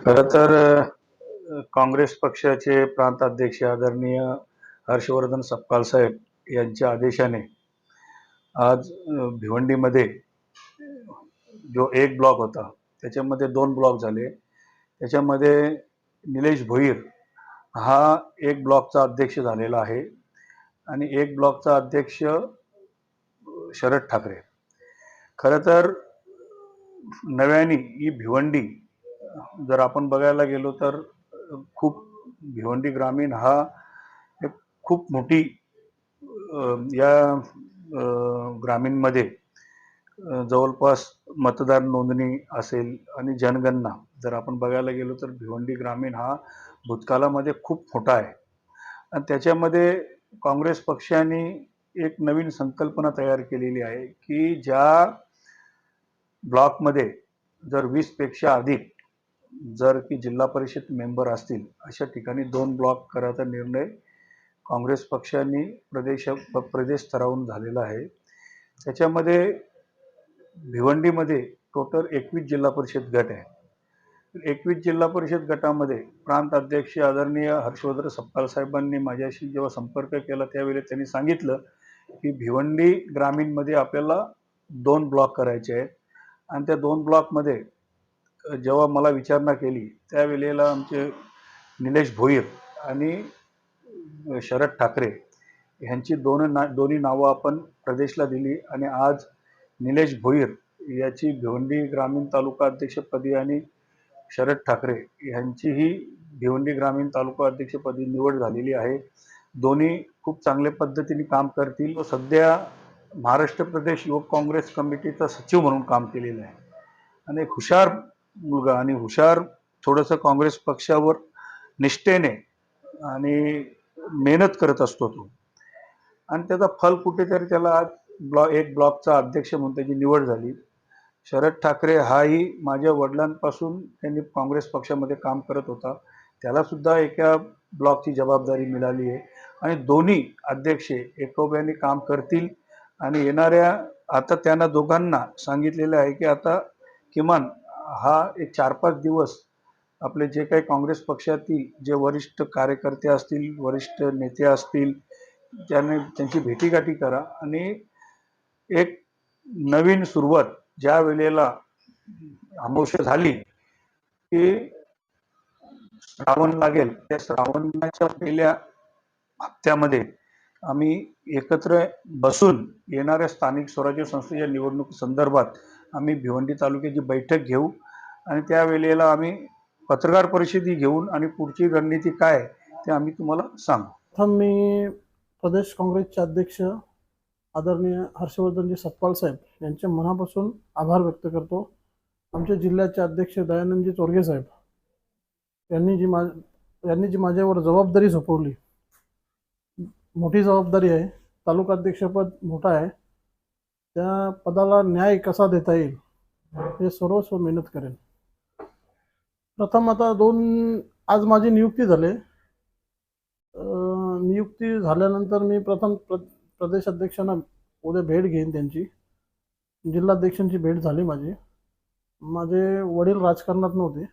खरं तर काँग्रेस पक्षाचे प्रांताध्यक्ष आदरणीय हर्षवर्धन सपकाळ साहेब यांच्या आदेशाने आज भिवंडीमध्ये जो एक ब्लॉक होता त्याच्यामध्ये दोन ब्लॉक झाले. त्याच्यामध्ये निलेश भोईर हा एक ब्लॉकचा अध्यक्ष झालेला आहे आणि एक ब्लॉकचा अध्यक्ष शरद ठाकरे. खरं तर नव्याने ही भिवंडी जर आपण बघायला गेलो तर खूप भिवंडी ग्रामीण हा एक खूप मोठी या ग्रामीणमध्ये जवळपास मतदार नोंदणी असेल आणि जनगणना. जर आपण बघायला गेलो तर भिवंडी ग्रामीण हा भूतकाळामध्ये खूप मोठा आहे. आणि त्याच्यामध्ये काँग्रेस पक्षाने एक नवीन संकल्पना तयार केलेली आहे की ज्या ब्लॉकमध्ये जर वीसपेक्षा अधिक जर की जिल्हा परिषद मेंबर असतील अशा ठिकाणी दोन ब्लॉक करायचा निर्णय काँग्रेस पक्षाने प्रदेश प- प्रदेश स्तरावरून झालेला आहे. त्याच्यामध्ये भिवंडीमध्ये टोटल एकवीस जिल्हा परिषद गट आहे. एकवीस जिल्हा परिषद गटामध्ये प्रांत अध्यक्ष आदरणीय हर्षवर्धन सपकाळ साहेबांनी माझ्याशी जेव्हा संपर्क केला त्यावेळी त्यांनी सांगितलं की भिवंडी ग्रामीणमध्ये आपल्याला दोन ब्लॉक करायचे आहेत. आणि त्या दोन ब्लॉकमध्ये जेव्हा मला विचारणा केली त्यावेळेला आमचे निलेश भोईर आणि शरद ठाकरे ह्यांची दोन ना दोन्ही नावं आपण प्रदेशला दिली आणि आज निलेश भोईर याची भिवंडी ग्रामीण तालुका अध्यक्षपदी आणि शरद ठाकरे ह्यांचीही भिवंडी ग्रामीण तालुका अध्यक्षपदी निवड झालेली आहे. दोन्ही खूप चांगल्या पद्धतीने काम करतील व सध्या महाराष्ट्र प्रदेश युवक काँग्रेस कमिटीचा सचिव म्हणून काम केलेलं आहे. आणि एक हुशार मुलगा आणि हुशार थोडंसं काँग्रेस पक्षावर निष्ठेने आणि मेहनत करत असतो तो. आणि त्याचा फल कुठेतरी त्याला आज ब्लॉ एक ब्लॉकचा अध्यक्ष म्हणून त्याची निवड झाली. शरद ठाकरे हाही माझ्या वडिलांपासून त्यांनी काँग्रेस पक्षामध्ये काम करत होता. त्याला सुद्धा एका ब्लॉकची जबाबदारी मिळाली आहे. आणि दोन्ही अध्यक्ष एकोब्याने काम करतील. आणि येणाऱ्या आता त्यांना दोघांना सांगितलेलं आहे की आता किमान हा एक चार पाच दिवस आपले जे काही काँग्रेस पक्षातील जे वरिष्ठ कार्यकर्ते असतील वरिष्ठ नेते असतील त्याने त्यांची भेटीगाठी करा आणि एक नवीन सुरुवात ज्या वेळेला अमावस्या झाली की श्रावण लागेल. त्या श्रावणाच्या पहिल्या हप्त्यामध्ये आम्ही एकत्र बसून येणाऱ्या स्थानिक स्वराज्य संस्थेच्या निवडणूक संदर्भात आम्ही भिवंडी तालुक्याची बैठक घेऊ आणि त्यावेळेला आम्ही पत्रकार परिषदी घेऊन आणि पुढची रणनीती काय आहे ते आम्ही तुम्हाला सांगू. प्रथम मी प्रदेश काँग्रेसचे अध्यक्ष आदरणीय हर्षवर्धनजी सतपाल साहेब यांचे मनापासून आभार व्यक्त करतो. आमचे जिल्ह्याचे अध्यक्ष दयानंदजी चोरगे साहेब यांनी जी मा यांनी जी माझ्यावर जबाबदारी सोपवली मोठी जबाबदारी आहे तालुका अध्यक्षपद मोठा आहे त्या पदाला न्याय कसा देता येईल? हे सर्वस्व मेहनत करेन. प्रथम आता दोन आज माझी नियुक्ती झाली. नियुक्ती झाल्यानंतर मी प्रथम प्र प्रदेश अध्यक्षांना उद्या भेट घेईन त्यांची. जिल्हाध्यक्षांची भेट झाली माझी. माझे वडील राजकारणात नव्हते.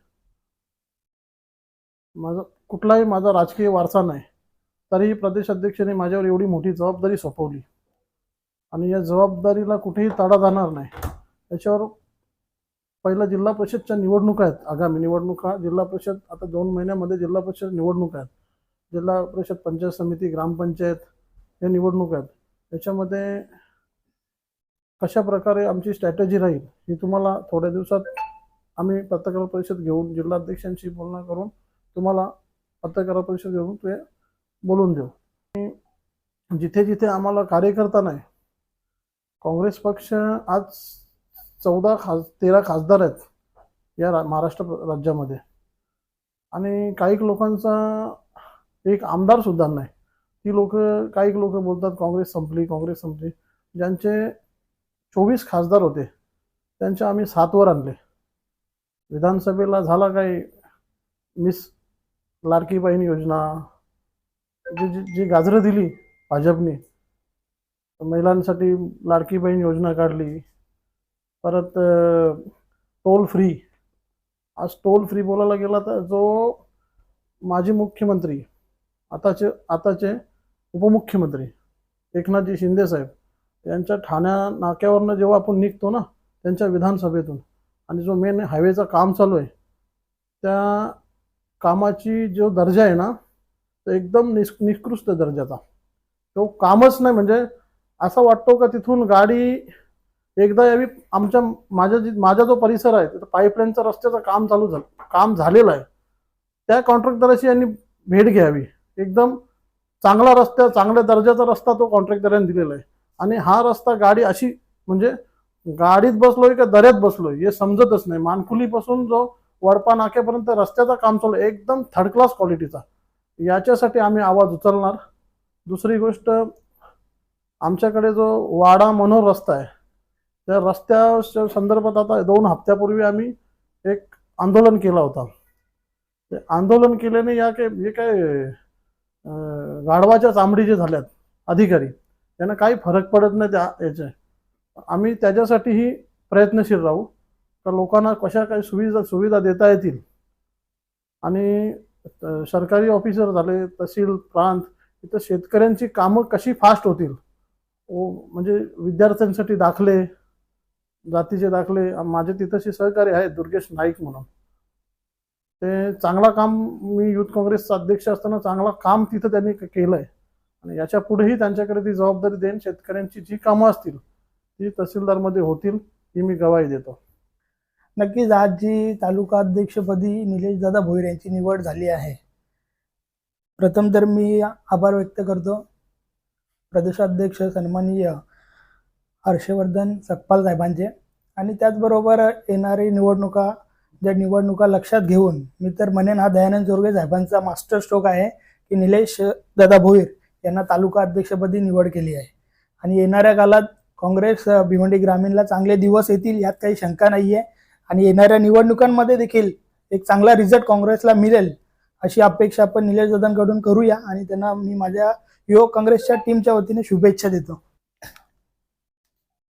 माझा कुठलाही माझा राजकीय वारसा नाही. तरीही प्रदेश अध्यक्षाने माझ्यावर एवढी मोठी जबाबदारी सोपवली. आणि या जबाबदारीला कुठेही ताडा जाणार नाही. याच्यावर पहिला जिल्हा परिषदच्या निवडणुका आहेत. आगामी निवडणुका जिल्हा परिषद आता दोन महिन्यामध्ये जिल्हा परिषद निवडणुका आहेत. जिल्हा परिषद पंचायत समिती ग्रामपंचायत या निवडणूक आहेत. याच्यामध्ये कशा प्रकारे आमची स्ट्रॅटेजी राहील ही तुम्हाला थोड्या दिवसात आम्ही पत्रकार परिषद घेऊन जिल्हाध्यक्षांशी बोलणं करून तुम्हाला पत्रकार परिषद घेऊन ते बोलून देऊ. आणि जिथे जिथे आम्हाला कार्यकर्ता नाही काँग्रेस पक्ष आज चौदा खास तेरा खासदार आहेत या रा महाराष्ट्र राज्यामध्ये. आणि काही लोकांचा एक आमदार सुद्धा नाही. ती लोक काही लोक बोलतात काँग्रेस संपली काँग्रेस संपली. ज्यांचे चोवीस खासदार होते त्यांचे आम्ही सातवर आणले. विधानसभेला झाला काही मिस लाडकी बहीण योजना जी जी जी गाजरं दिली भाजपने महिलांसाठी लाडकी बहीण योजना काढली. परत टोल फ्री. आज टोल फ्री बोलायला गेला तर जो माजी मुख्यमंत्री आताचे आताचे उपमुख्यमंत्री एकनाथजी शिंदे साहेब यांच्या ठाण्या नाक्यावरनं जेव्हा आपण निघतो ना त्यांच्या विधानसभेतून आणि जो मेन हायवेचं काम चालू आहे त्या कामाची जो दर्जा आहे ना तो एकदम निस् निकृष्ट दर्जाचा. तो कामच नाही म्हणजे असं वाटतो का तिथून गाडी एकदा यावी? आमच्या माझ्या जी माझा जो परिसर आहे तिथं पाईपलाईनचं रस्त्याचं काम चालू झालं काम झालेलं आहे. त्या कॉन्ट्रॅक्टराशी यांनी भेट घ्यावी. एकदम चांगला रस्ता चांगल्या दर्जाचा रस्ता तो कॉन्ट्रॅक्टरांनी दिलेला आहे. आणि हा रस्ता गाडी अशी म्हणजे गाडीत बसलोय का दऱ्यात बसलोय हे समजतच नाही. मानकुलीपासून जो वडपा नाक्यापर्यंत रस्त्याचं काम चालू आहे एकदम थर्ड क्लास क्वालिटीचा याच्यासाठी आम्ही आवाज उचलणार. दुसरी गोष्ट आमच्याकडे जो वाडा मनोर रस्ता आहे त्या रस्त्याच्या संदर्भात आता दोन हप्त्यापूर्वी आम्ही एक आंदोलन केला होता. ते आंदोलन केल्याने या काय जे काय गाढवाच्या चामडी जे झाल्यात अधिकारी त्यांना काही फरक पडत नाही त्या याचे. आम्ही त्याच्यासाठीही प्रयत्नशील राहू तर लोकांना कशा काही सुविधा सुविधा देता येतील. आणि सरकारी ऑफिसर झाले तहसील प्रांत इथं शेतकऱ्यांची कामं कशी फास्ट होतील म्हणजे विद्यार्थ्यांसाठी दाखले जातीचे दाखले माझे तिथंशी सहकारी आहेत दुर्गेश नाईक म्हणून. ते चांगला काम मी युथ काँग्रेसचा अध्यक्ष असताना चांगला काम तिथं त्यांनी केलं केलंय. आणि याच्या पुढेही त्यांच्याकडे ती जबाबदारी देईन शेतकऱ्यांची जी कामं असतील ती तहसीलदारमध्ये होतील ही मी गवाही देतो. नक्कीच आज जी तालुका अध्यक्षपदी निलेश दादा भोईर यांची निवड झाली आहे प्रथम तर मी आभार व्यक्त करतो. प्रदेशाध्यक्ष सन्माननीय हर्षवर्धन सकपाल साहेबांचे. आणि त्याचबरोबर येणारी निवडणुका ज्या निवडणुका लक्षात घेऊन मी तर म्हणेन हा दयानंद जोरगे साहेबांचा मास्टर स्ट्रोक आहे की निलेश दादा भोईर यांना तालुका अध्यक्षपदी निवड केली आहे. आणि येणाऱ्या काळात काँग्रेस भिवंडी ग्रामीणला चांगले दिवस येतील यात काही शंका नाही आहे आणि येणाऱ्या निवडणुकांमध्ये देखील एक चांगला रिझल्ट काँग्रेसला मिळेल. अशी अपेक्षा आपण निलेश दादांकडून करूया आणि त्यांना मी माझ्या युवक काँग्रेसच्या टीमच्या वतीने शुभेच्छा देतो.